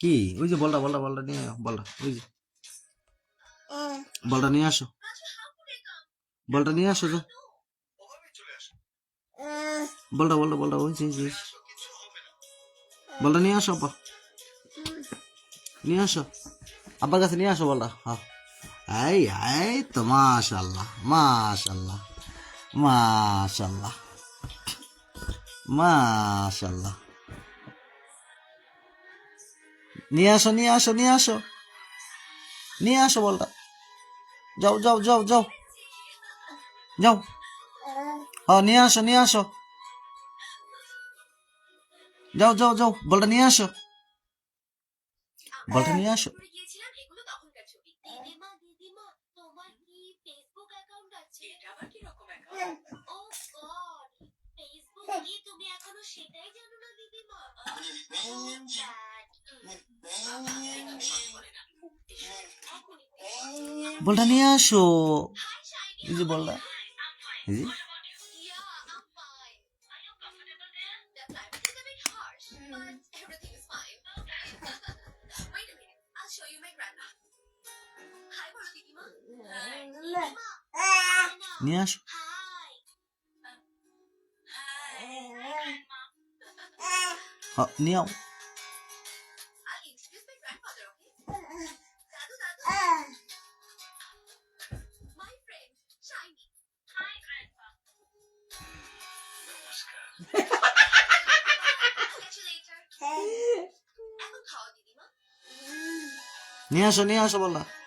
কি? ওই যে বলটা বলটা বলটা নিয়ে বলটা, ওই যে। বলটা নিয়ে আসো। বলটা নিয়ে আসো তো। বলটা বলটা বলটা, ওই যে। বলটা নিয়ে আসো, আপা। নিয়ে আসো। আব্বার কাছে নিয়ে আসো বলটা হ্যাঁ। এই এই তো, মাশাল্লাহ মাশাল্লাহ মাশাল্লাহ। মাশাল্লাহ নিয়ে আসো নিয়ে আসো নিয়ে আসো। নিয়ে আসো বলটা। যাও যাও যাও যাও। যাও। ও নিয়ে আসো নিয়ে আসো। যাও যাও যাও, বলটা নিয়ে আসো। বলটা নিয়ে আসো। বলটা নিয়ে আসো। যে বলটা। এই যে। Yeah, I'm দিদিমা নিয়ে আসো নিয়ে আসো বলটা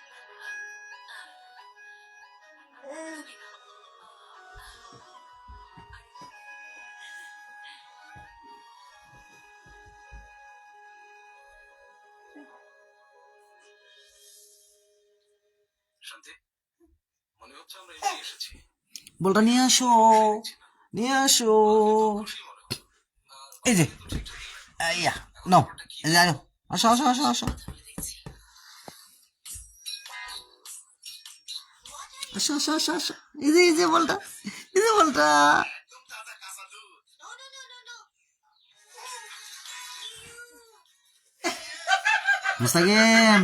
মনে হচ্ছে আমরা এসেছি। বলটা নিয়ে আসো নিয়ে আসো। হয় এই যে আইয়া নাও এই যে আসো আসো আসো আসো। আসো আসো আসো আসো। এই যে এই যে বলটা এই যে বলটা। no. মুস্তাকিম।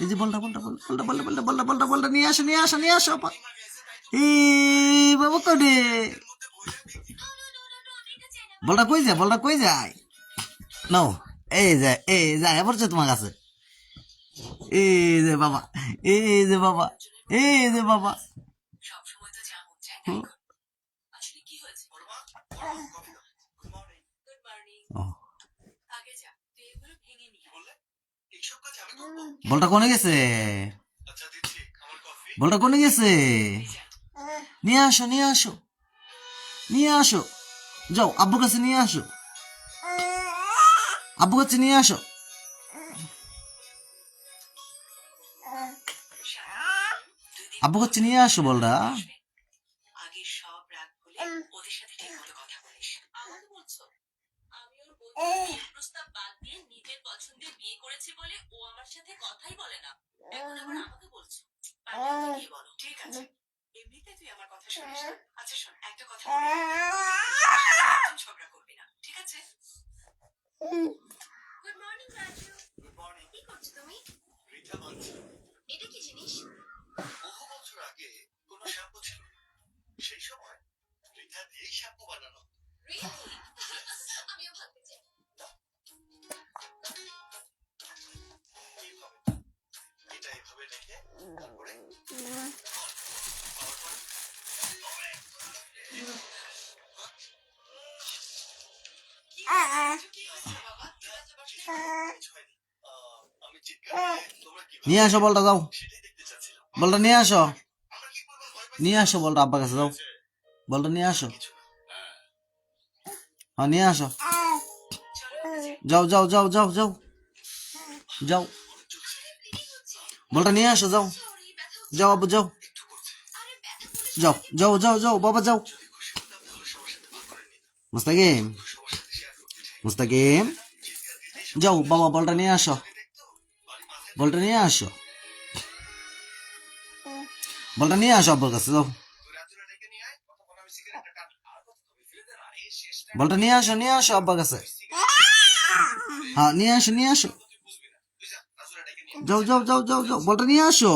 এই যে বলটা বলটা বলটা বলটা বলটা বলটা বলটা বলটা নিয়ে আসো নিয়ে আসো নিয়ে আসো এই বাবা কনে। বলটা কই যায় বলটা কই যায়? নাও এই যায় এই যায় এবার তোমার কাছে। এই যে বাবা এই যে বাবা এই যে বাবা সব সময় তো যা মন চায় তাই করো। আসলে কি হয়েছে গুড মর্নিং ও, আগে যা তুই এগুলো ভেঙে নিয়ে আয়। এইসব কাজ আমি করব বলটা কোনে গেছে? আচ্ছা বলটা কোনে গেছে? নিয়ে আসো নিয়ে আসো। নিয়ে আসো। যাও আব্বু কাছে নিয়ে আসো। আব্বু কাছে নিয়ে আসো। আব্বু কাছে নিয়ে আসো বলটা। আগে সব রাগ ওদের সাথে ঠিক মতো কথা বলিস। আমাকে বলছো? আমি ওর ময়দা দিয়েই শ্যাম্পু বানানো এটা এভাবে রেখে তারপরে নিয়ে আসো বলটা, যাও। বলটা নিয়ে আসো। নিয়ে আসো বলটা আব্বা কাছে, যাও। বলটা নিয়ে আসো। হ্যাঁ নিয়ে আসো। যাও যাও যাও যাও যাও। যাও। বলটা নিয়ে আসো যাও। যাও আবু যাও। যাও যাও যাও যাও বাবা যাও। মুস্তাকিম। মুস্তাকিম। যাও বাবা বলটা নিয়ে আসো। বলটা নিয়ে আসো। বলটা নিয়ে আসো আব্বুর কাছে যাও। বলটা নিয়ে আসো নিয়ে আসো আব্বা কাছে। হ্যাঁ নিয়ে আসো নিয়ে আসো। যাও যাও যাও যাও যাও, বলটা নিয়ে আসো।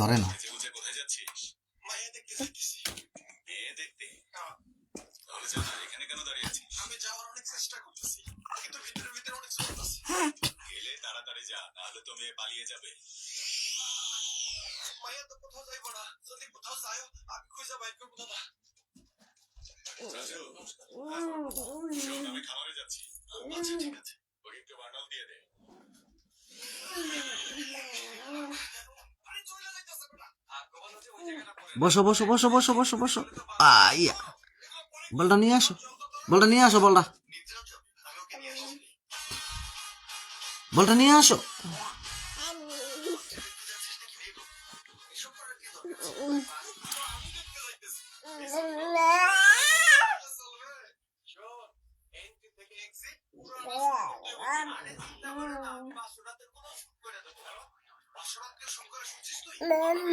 ধরে না যা নাহলে তুমি পালিয়ে যাবে। মায়া তো কোথাও যাইব না। যদি কোথাও আমি খুঁজে না বসো বসো বসো বসো বসো বসো। আইয়া বলটা নিয়ে আসো। বলটা নিয়ে আসো বলটা। বলটা নিয়ে আসো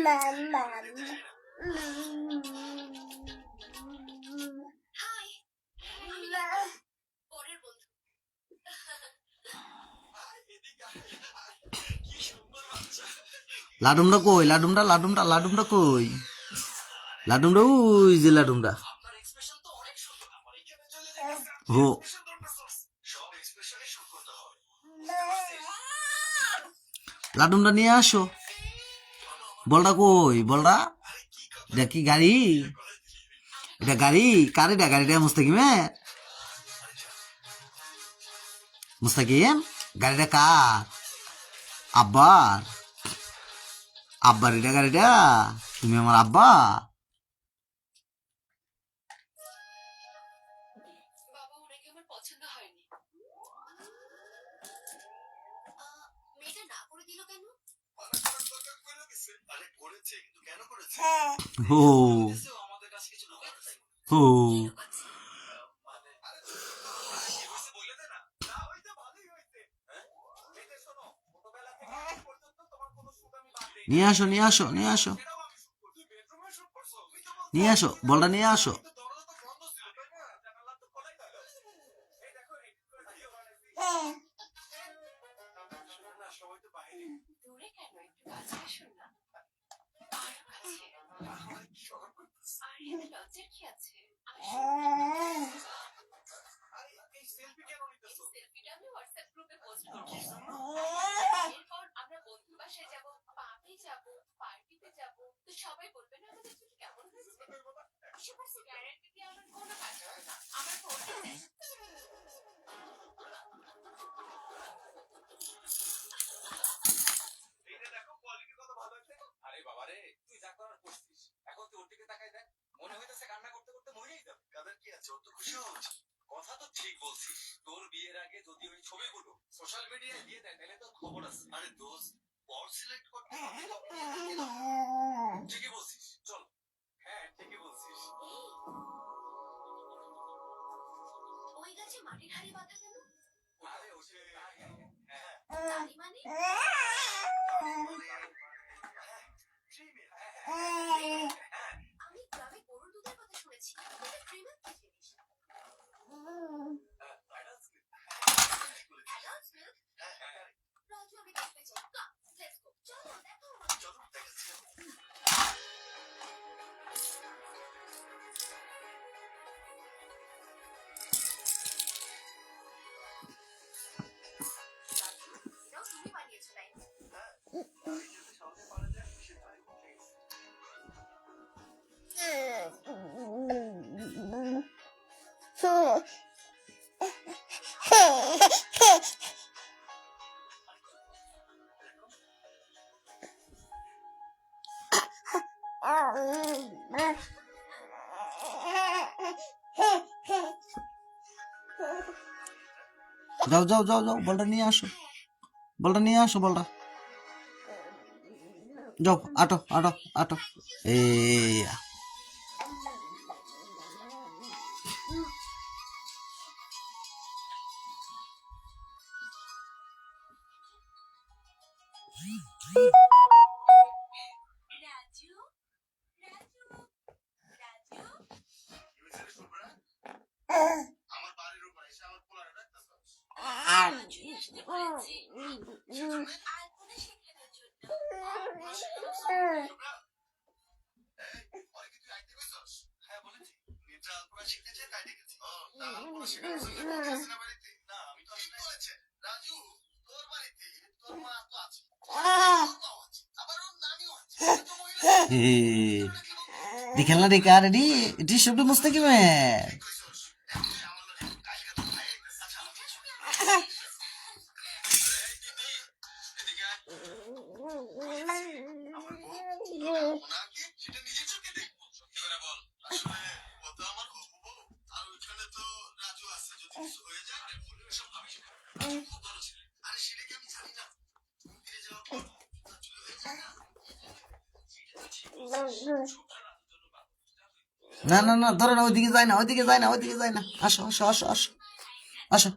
Mama. লাডুমটা কই? লাডুমটা লাডুমটা লাডুমটা কই? লাডুমটা ওই যে লাডুমটা হো। লাডুমটা নিয়ে আসো। বলটা কই? বলটা এটা কি গাড়ি? এটা গাড়ি? কার এটা গাড়িটা মুস্তাকিমের হ্যাঁ? মুস্তাকিম? গাড়িটা কার? আব্বার? আব্বা এটা গাড়িটা তুমি আমার আব্বা। ও ও নিয়ে আসো নিয়ে আসো নিয়ে আসো। নিয়ে আসো বলটা নিয়ে আসো। যতটুকু সহজ কথা তো ঠিক বলছিস। তোর বিয়ের আগে যদি ওই ছবিগুলো সোশ্যাল মিডিয়ায় দিয়ে দেখালে তো খবর আছে। আরে দোষ পর সিলেক্ট করতে ঠিকই বলছিস। চল। হ্যাঁ ঠিকই বলছিস। ওই গাছে মাটির হাড়ি বাঁধা কেন? আরে ওটা হ্যাঁ, হ্যাঁ, হ্যাঁ। মানে? হ্যাঁ। যাও যাও যাও যাও, বলটা নিয়ে আসো। বলটা নিয়ে আসো, বলটা। যাও, আটো আটো আটো। এ di kala di kara di di shubdu mustaqim hai না না না ধরে না ওইদিকে যায় না ওইদিকে যায় না ওইদিকে যায় না। আসো আসো আসো আসো। আসো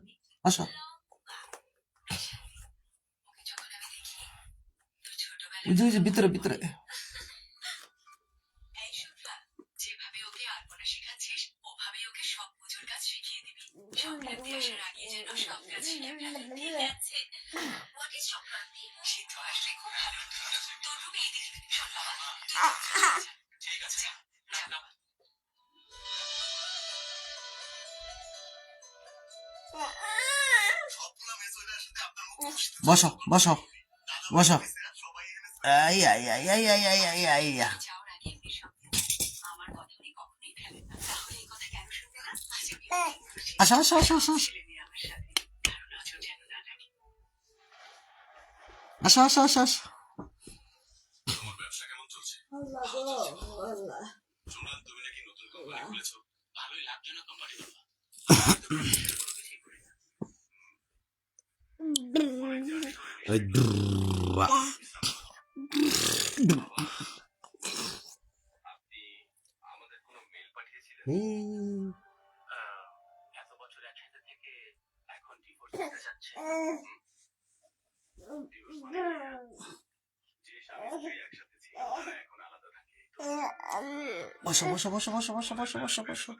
আসো। ভিতরে ভিতরে। বসো বসো বসো। আই আই আসো আসো আসো আসো আসো। আসো তুমি নাকি নতুন কোম্পানি খুলেছো ভালোই লাভজনক কোম্পানি বসো বসো বসো বসো বসো বসো বসো বসো।